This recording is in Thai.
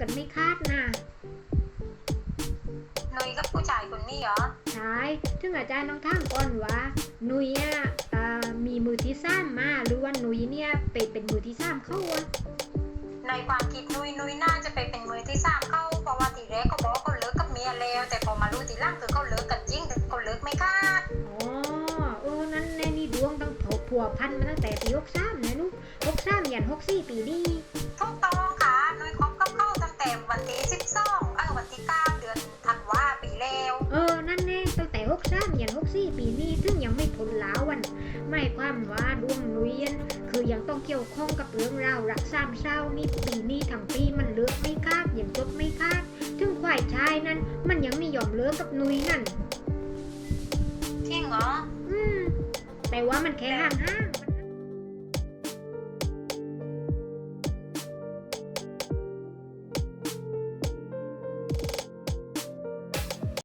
กันไม่คาดนะหนุยกับผู้ชายคนนี้เหรอใช่ถึงอาจารย์ต้องถามก่อนว่าหนุยอะอ่ามีมือที่สามมาหรือว่าหนุยเนี่ยไปเป็นมือที่สามเข้าวะในความคิดนุยนุยน่าจะไปเป็นมือที่สามเข้าเพราะว่าทีแรกเขาบอกว่าเขาเลิกกับเมียแล้ว แต่พอมารู้ทีหล่างคือเขาเลิกกันจริงแต่เขาเลิกไม่คาดอ๋อเออนั่นแน่นี่ดวงตั้งผัวพันมาตั้งแต่ปีหกสามนะนุ๊กหกสามยันหกสี่ปีนี่ถูก หกสามยันหกสี่ปีนี่ถึงยังไม่พ้นลาวันหมายความว่าดวงหนุยอันคือยังต้องเกี่ยวข้องกับเรื่องราวรักสามเศร้านี่ปีนี้ทั้งปีมันเลิกไม่คาดยังจบไม่คาดถึงฝ่ายชายนั้น มันยังไม่ยอมเลิกกับหนุยนั่นจริงเหรอ อืมแต่ว่ามันแค่ห่าง